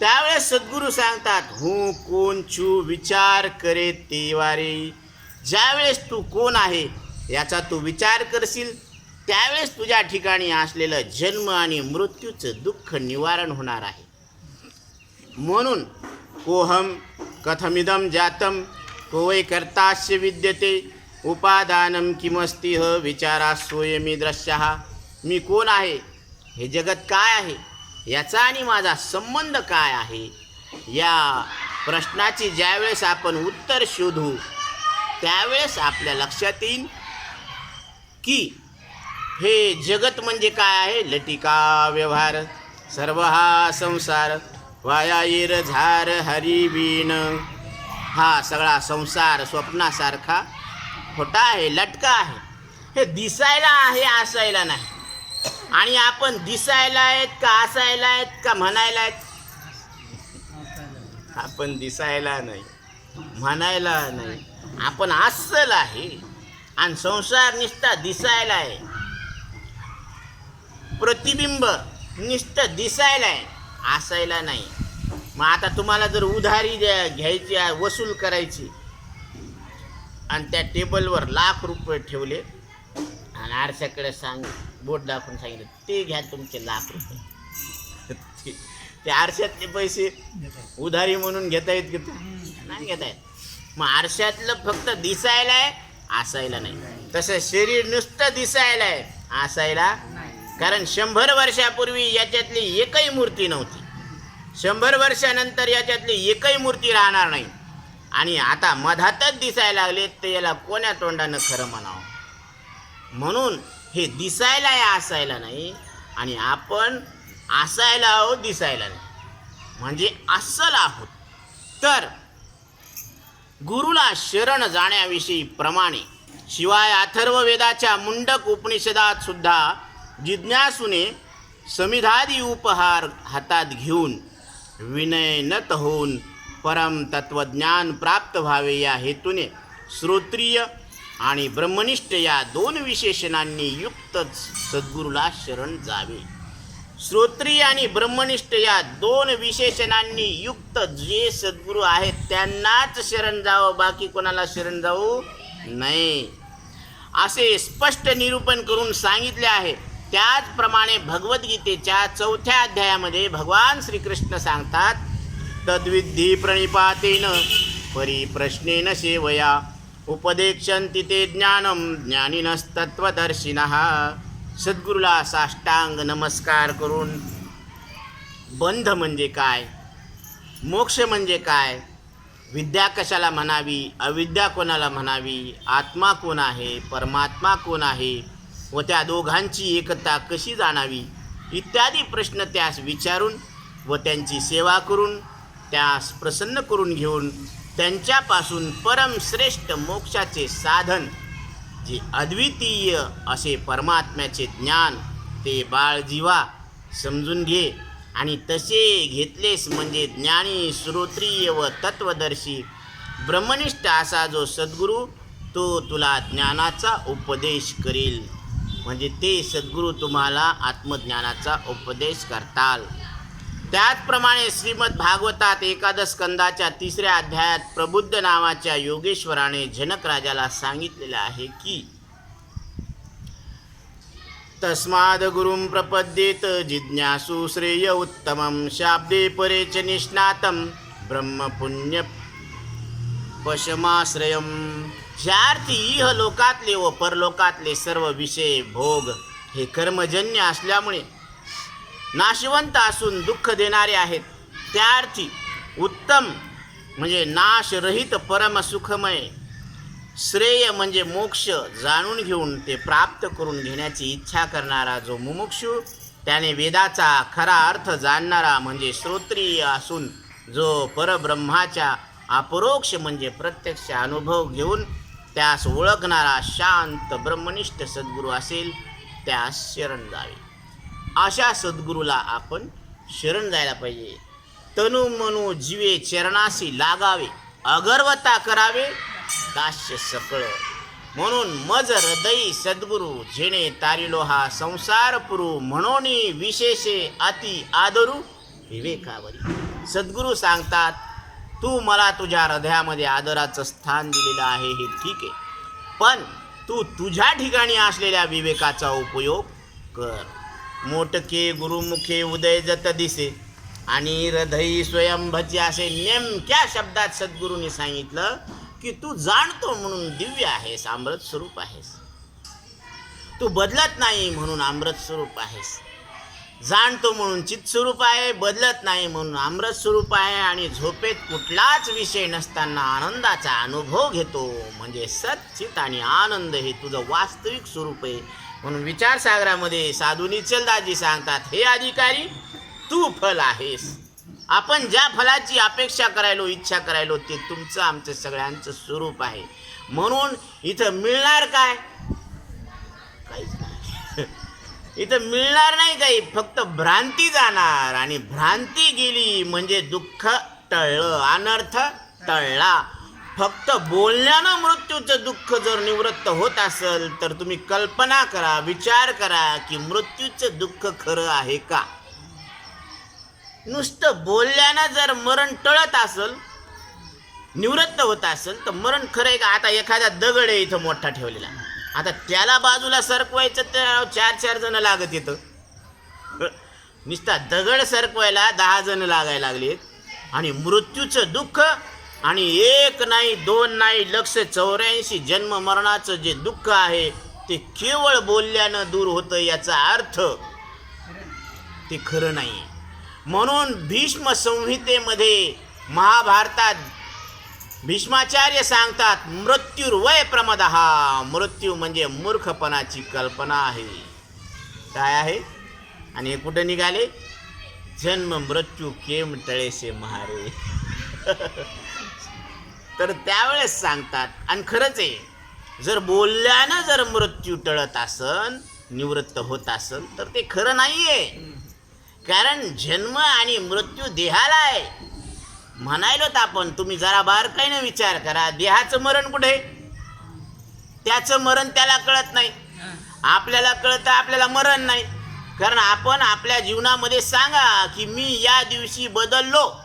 त्यावेळेस सद्गुरू सांगतात हू कोण छू विचार करे ते वारे ज्यावेळेस तू कोण आहे याचा तू विचार करशील. त्यावेळेस तुझ्या ठिकाणी असलेलं जन्म आणि मृत्यूचं दुःख निवारण होणार आहे. म्हणून कोहम कथमिदम जातम को वै कर्तास्य विद्यते. उपादानम किमस्ति ह विचारा स्वयमी दृश्य. मी कोण आहे? हे जगत काय आहे? याचा आणि माझा संबंध काय आहे? या प्रश्नाची ज्यावेळेस आपण उत्तर शोधू त्यावेळेस आपल्या लक्षात येईल की हे जगत म्हणजे काय आहे? लटिका व्यवहार सर्व हा संसार वाया येर झार हरिबीन हा सगळा संसार स्वप्नासारखा खोटा आहे लटका आहे. हे दिसायला आहे असायला नाही. आणि आपण दिसायला आहेत का असायला आहेत का म्हणायला आहेत? आपण दिसायला नाही म्हणायला नाही. आपण अस्सल आहे आणि संसार निसता दिसायला आहे. प्रतिबिंब नुसतं दिसायला आहे असायला नाही. मग आता तुम्हाला जर उधारी द्या घ्यायची आहे वसूल करायची आणि त्या टेबलवर लाख रुपये ठेवले आणि आरशाकडे सांग बोट दाखवून सांगितलं ते घ्या तुमचे लाख रुपये. ते- आरशातले पैसे उधारी म्हणून घेता येत का नाही घेता येत मग आरशातलं फक्त दिसायला आहे असायला नाही. तसं शरीर नुसतं दिसायला आहे असायला कारण शंभर वर्षापूर्वी याच्यातली एकही मूर्ती नव्हती. शंभर वर्षानंतर याच्यातली एकही मूर्ती राहणार नाही. आणि आता मधातच दिसायला लागले तर याला कोण्या तोंडानं खरं म्हणावं? म्हणून हे दिसायला आहे असायला नाही आणि आपण असायला आहोत दिसायला नाही. म्हणजे अस्सल आहोत. तर गुरुला शरण जाण्याविषयी प्रमाणे शिवाय अथर्व वेदाच्या मुंडक उपनिषदात सुद्धा जिज्ञासूने समिधादी उपहार हातात घेऊन विनय नत होऊन परम तत्वज्ञान प्राप्त व्हावे या हेतूने श्रोत्रिय आणि ब्रह्मनिष्ठ या दोन विशेषणांनी युक्त सद्गुरूला शरण जावे. श्रोत्रिय आणि ब्रह्मनिष्ठ या दोन विशेषणांनी युक्त जे सद्गुरू आहेत त्यांनाच शरण जावं बाकी कोणाला शरण जाऊ नाही असे स्पष्ट निरूपण करून सांगितले आहे. त्याचप्रमाणे भगवद्गीतेच्या चौथ्या अध्यायामध्ये भगवान श्रीकृष्ण सांगतात तद्विद्धी प्रणिपातेन परिप्रश्नेन सेवया उपदेक्षन्ति ते ज्ञानम ज्ञानिनस्तत्वदर्शिनः सद्गुरूला साष्टांग नमस्कार करून बंध म्हणजे काय? मोक्ष म्हणजे काय? विद्या कशाला म्हणावी? अविद्या कोणाला म्हणावी? आत्मा कोण आहे? परमात्मा कोण आहे? व त्या दोघांची एकता कशी जाणावी? इत्यादी प्रश्न त्यास विचारून व त्यांची सेवा करून त्यास प्रसन्न करून घेऊन त्यांच्यापासून परमश्रेष्ठ मोक्षाचे साधन जे अद्वितीय असे परमात्म्याचे ज्ञान ते बाळजीवा समजून घे आणि तसे घेतलेस म्हणजे ज्ञानी श्रोत्रिय व तत्वदर्शी ब्रह्मनिष्ठ असा जो सद्गुरू तो तुला ज्ञानाचा उपदेश करेल. म्हणजे ते सद्गुरू तुम्हाला आत्मज्ञानाचा उपदेश करताल. त्याचप्रमाणे श्रीमद भागवतात एकादश स्कंदाच्या तिसऱ्या अध्यायात प्रबुद्ध नावाच्या योगेश्वराने जनक राजाला सांगितलेलं आहे की तस्माद गुरुं प्रपद्येत जिज्ञासु श्रेय उत्तमं शाब्दे परेच निष्णातं ब्रह्मपुण्य पशमाश्रयम। ज्यार्थी इह लोकातले व परलोकातले सर्व विषय भोग हे कर्मजन्य असल्यामुळे नाशवंत असून दुःख देणारे आहेत. त्या अर्थी उत्तम म्हणजे नाशरहित परमसुखमय श्रेय म्हणजे मोक्ष जाणून घेऊन ते प्राप्त करून घेण्याची इच्छा करणारा जो मुमुक्षू त्याने वेदाचा खरा अर्थ जाणणारा म्हणजे श्रोत्रिय असून जो परब्रह्माच्या अपरोक्ष म्हणजे प्रत्यक्ष अनुभव घेऊन त्यास ओळखणारा शांत ब्रह्मनिष्ठ सद्गुरू असेल त्यास शरण जावे. अशा सद्गुरूला आपण शरण जायला पाहिजे. तनु मनु जीवे चरणाशी लागावे अगर्वता करावे दास्य सकळ. म्हणून मज हृदयी सद्गुरू जेणे तारिलो हा संसार पुरू म्हणून विशेषे अति आदरू विवेकावरी. सद्गुरू सांगतात तू मला तुझ्या हृदयामध्ये आदराचं स्थान दिलेलं आहे हे ठीक आहे. पण तू तुझ्या ठिकाणी असलेल्या विवेकाचा उपयोग कर. मोटके गुरुमुखे उदय जत दिसे. आणि हृदयी स्वयंभची असे नेमक्या शब्दात सद्गुरूंनी सांगितलं की तू जाणतो म्हणून दिव्य आहेस अमृत स्वरूप आहेस. तू बदलत नाही म्हणून अमृत स्वरूप आहेस. जाणतो म्हणून चित स्वरूप आहे बदलत नाही म्हणून अमृत स्वरूप आहे. आणि झोपेत कुठलाच विषय नसताना आनंदाचा अनुभव घेतो. म्हणजे सच्चित आणि आनंद हे तुझं वास्तविक स्वरूप आहे. म्हणून विचारसागरामध्ये साधू निचलदाजी सांगतात हे अधिकारी तू फल आहेस. आपण ज्या फलाची अपेक्षा करायलो इच्छा करायलो ते तुमचं आमचं सगळ्यांचं स्वरूप आहे. म्हणून इथं मिळणार काय? काहीच नाही. इथं मिळणार नाही काही फक्त भ्रांती जाणार. आणि भ्रांती गेली म्हणजे दुःख टळलं अनर्थ टळला. फक्त बोलण्यानं मृत्यूचं दुःख जर निवृत्त होत असेल तर तुम्ही कल्पना करा विचार करा की मृत्यूचं दुःख खरं आहे का? नुसतं बोलल्यानं जर मरण टळत असेल निवृत्त होत असेल तर मरण खरं आहे का? आता एखादा दगड आहे इथं मोठा ठेवलेला. आता त्याला बाजूला सरकवायचं तर चार चार जण लागत येतं. नुसता दगड सरकवायला दहा जण लागायला लागलेत. आणि मृत्यूचं दुःख आणि एक नाही दोन नाही लक्ष चौऱ्याऐंशी जन्म मरणाचं जे दुःख आहे ते केवळ बोलल्यानं दूर होतं याचा अर्थ ते खरं नाही. म्हणून भीष्म संहितेमध्ये महाभारतात भीष्माचार्य सांगतात मृत्यूर्वय प्रमद हा मृत्यू म्हणजे मूर्खपणाची कल्पना आहे. काय आहे? आणि हे कुठं निघाले? जन्म मृत्यू केम टळेसे महारे. तर त्यावेळेस सांगतात आणि खरंच आहे जर बोलल्यानं जर मृत्यू टळत असन निवृत्त होत असन तर ते खरं नाही आहे कारण जन्म आणि मृत्यू देहाला आहे. म्हणायलोत आपण तुम्ही जरा बारकाईनं विचार करा देहाचं मरण कुठे? त्याचं मरण त्याला कळत नाही. आपल्याला कळतं आपल्याला मरण नाही. कारण आपण आपल्या जीवनामध्ये सांगा की मी या दिवशी बदललो.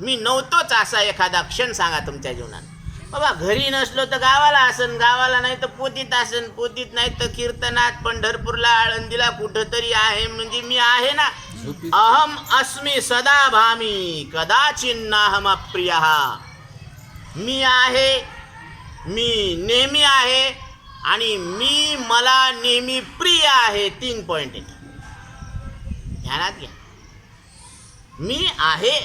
मी नव्हतोच असा एखादा क्षण सांगा तुमच्या जीवनात. बाबा घरी नसलो तर गावाला असन गावाला नाही तर पोतीत असन पोतीत नाही तर कीर्तनात पंढरपूरला आळंदीला कुठंतरी आहे म्हणजे मी आहे ना. अहम अस्मी सदा भामी कदाचिन्नाहम अप्रिय. मी आहे मी नेहमी आहे आणि मी मला नेहमी प्रिय आहे तीन पॉइंट ध्यानात घ्या. मी आहे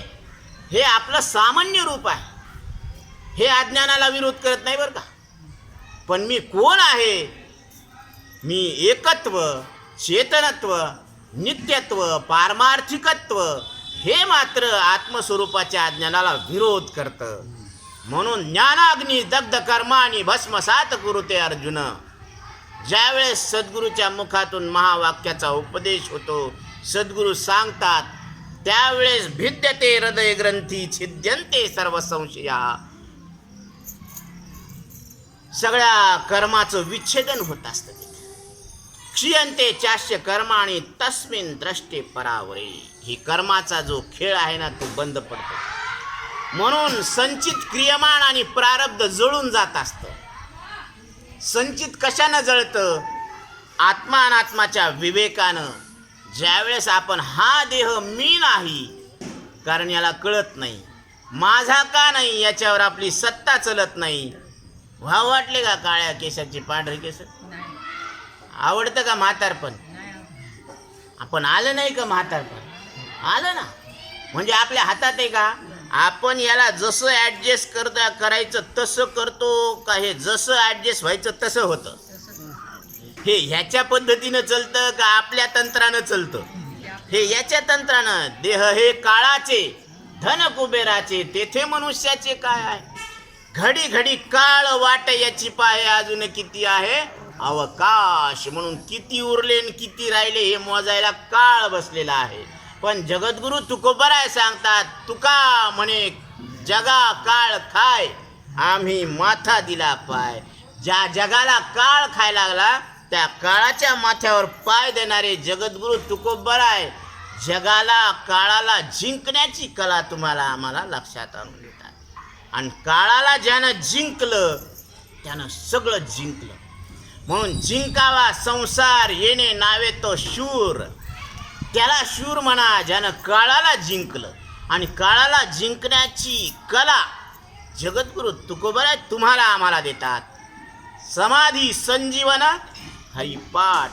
हे आपलं सामान्य रूप आहे. हे अज्ञानाला विरोध करत नाही बरं का? पण मी कोण आहे? मी एकत्व चेतनत्व नित्यत्व पारमार्थिकत्व हे मात्र आत्मस्वरूपाच्या अज्ञानाला विरोध करतं. म्हणून ज्ञानाग्नी दग्ध कर्म आणि भस्मसात कुरुते अर्जुन. ज्यावेळेस सद्गुरूच्या मुखातून महावाक्याचा उपदेश होतो सद्गुरू सांगतात त्यावेळेस भिद्यते हृदय ग्रंथी छिद्यंते सर्व संशया. सगळ्या कर्माचं विच्छेदन होत असतं तिथे क्षीयंते चाष्य कर्म आणि तस्मिन द्रष्टे परावरे. ही कर्माचा जो खेळ आहे ना तो बंद पडतो. म्हणून संचित क्रियमाण आणि प्रारब्ध जळून जात असतं. संचित कशानं जळतं? आत्मा अनात्माच्या विवेकानं. ज्यावेळेस आपण हा देह मी नाही कारण याला कळत नाही. माझा का नाही याच्यावर आपली सत्ता चलत नाही. व्हा वाटले का काळ्या केसाची पांढरे केस? आवडतं का म्हातारपण? आपण आलं नाही का म्हातारपण? आलं ना. म्हणजे आपल्या हातात आहे का? आपण याला जसं ॲडजस्ट करता करायचं तसं करतो का हे जसं ॲडजस्ट व्हायचं तसं होतं. हे ह्याच्या पद्धतीनं चलतं का आपल्या तंत्रानं चलतं? हे याच्या तंत्रानं देह हे काळाचे धन कुबेराचे तेथे मनुष्याचे काय आहे? घडी घडी काळ वाट याची पाहे अजून किती आहे? अवकाश म्हणून किती उरले आणि किती राहिले हे मोजायला काळ बसलेला आहे. पण जगद्गुरु तुकोबराय सांगतात तुका म्हणे जगा काळ खाय आम्ही माथा दिला पाय. ज्या जगाला काळ खायला लागला त्या काळाच्या माथ्यावर पाय देणारे जगद्गुरु तुकोबराय जगाला काळाला जिंकण्याची कला तुम्हाला आम्हाला लक्षात आणून देतात. आणि काळाला ज्यानं जिंकलं त्यानं सगळं जिंकलं. म्हणून जिंकावा संसार येणे नावे तो शूर. त्याला शूर म्हणा ज्यानं काळाला जिंकलं. आणि काळाला जिंकण्याची कला जगद्गुरु तुकोबरा तुम्हाला आम्हाला देतात. समाधी संजीवन हरिपाठ.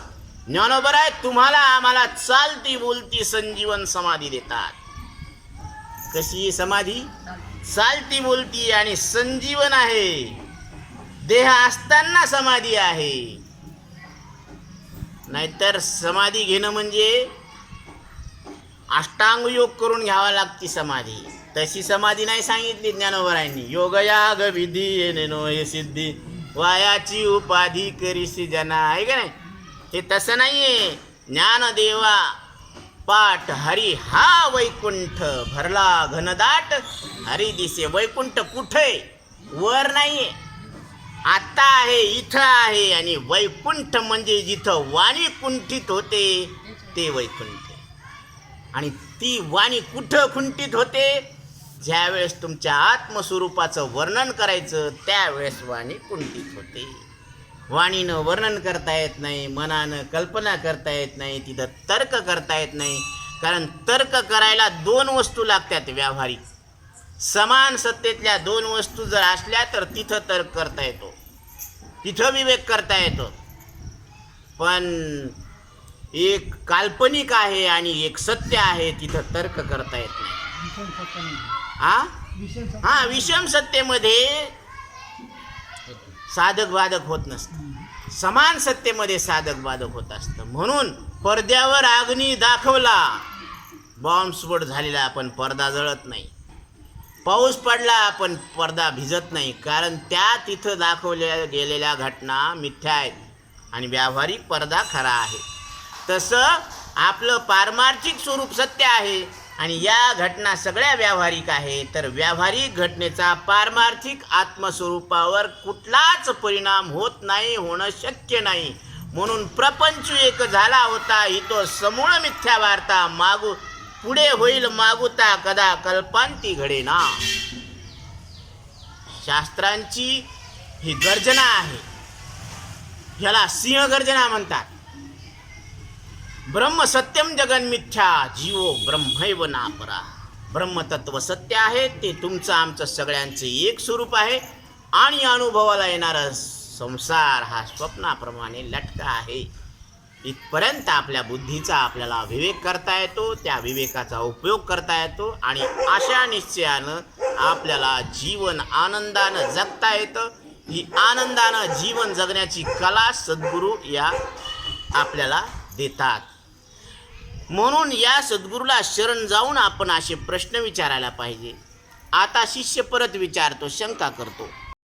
आहे तुम्हाला आम्हाला चालती बोलती संजीवन समाधी देतात. कशी समाधी? चालती बोलती आणि संजीवन आहे. देह असताना समाधी आहे. नाहीतर समाधी घेणं म्हणजे अष्टांग योग करून घ्यावा लागती समाधी. तशी समाधी नाही सांगितली ज्ञानोबरायांनी. योगयाग विधी येणे नो हे सिद्धी. वायाची उपाधी करीसी जना आहे का नाही? हे तसं नाही आहे ज्ञानदेवा पाठ हरी हा वैकुंठ भरला घनदाट हरी दिसे वैकुंठ कुठे? वर नाहीये. आता आहे इथं आहे आणि वैकुंठ म्हणजे जिथं वाणी कुंठित होते ते वैकुंठ आणि ती वाणी कुठं खुंटीत होते? ज्यावेळेस तुमच्या आत्मस्वरूपाचं वर्णन करायचं त्यावेळेस वाणी कुंठित होते. वाणीनं वर्णन करता येत नाही मनानं कल्पना करता येत नाही तिथं तर्क करता येत नाही. कारण तर्क करायला दोन वस्तू लागतात व्यावहारिक. समान सत्तेतल्या दोन वस्तू जर असल्या तर तिथं तर्क करता येतो. तिथं विवेक करता येतो. पण एक काल्पनिक आहे आणि एक सत्य आहे तिथं तर्क करता येत नाही. हा? हा विषम सत्तेमध्ये साधक बाधक होत नसतं. समान सत्तेमध्ये साधक बाधक होत असतं. म्हणून पडद्यावर अग्नी दाखवला. बॉम्बस्फोट झालेला पण पडदा जळत नाही. पाऊस पडला पण पडदा भिजत नाही. कारण त्या तिथं दाखवल्या गेलेल्या घटना मिथ्या आहेत. आणि व्यावहारिक पडदा खरा आहे. तसं आपलं पारमार्थिक स्वरूप सत्य आहे. आणि या घटना सगळ्या व्यावहारिक आहे तर व्यावहारिक घटनेचा पारमार्थिक आत्मस्वरूपावर कुठलाच परिणाम होत नाही होणं शक्य नाही. म्हणून प्रपंच एक झाला होता ही तो समूळ मिथ्या वार्ता मागू पुढे होईल मागुता कदा कल्पांती घडेना. शास्त्रांची ही गर्जना आहे. ह्याला सिंह गर्जना म्हणतात. ब्रह्म सत्यम जगन मिथ्या जीवो ब्रह्मैव नापरा. ब्रह्मतत्व सत्य आहे ते तुमचं आमचं सगळ्यांचं एक स्वरूप आहे. आणि अनुभवाला येणारा संसार हा स्वप्नाप्रमाणे लटका आहे. इथपर्यंत आपल्या बुद्धीचा आपल्याला विवेक करता येतो त्या विवेकाचा उपयोग करता येतो आणि अशा निश्चयानं आपल्याला जीवन आनंदानं जगता येतं. ही आनंदानं जीवन जगण्याची कला सद्गुरू या आपल्याला देतात. म्हणून या सद्गुरूला शरण जाऊन आपण असे प्रश्न विचारायला पाहिजे. आता शिष्य परत विचारतो शंका करतो.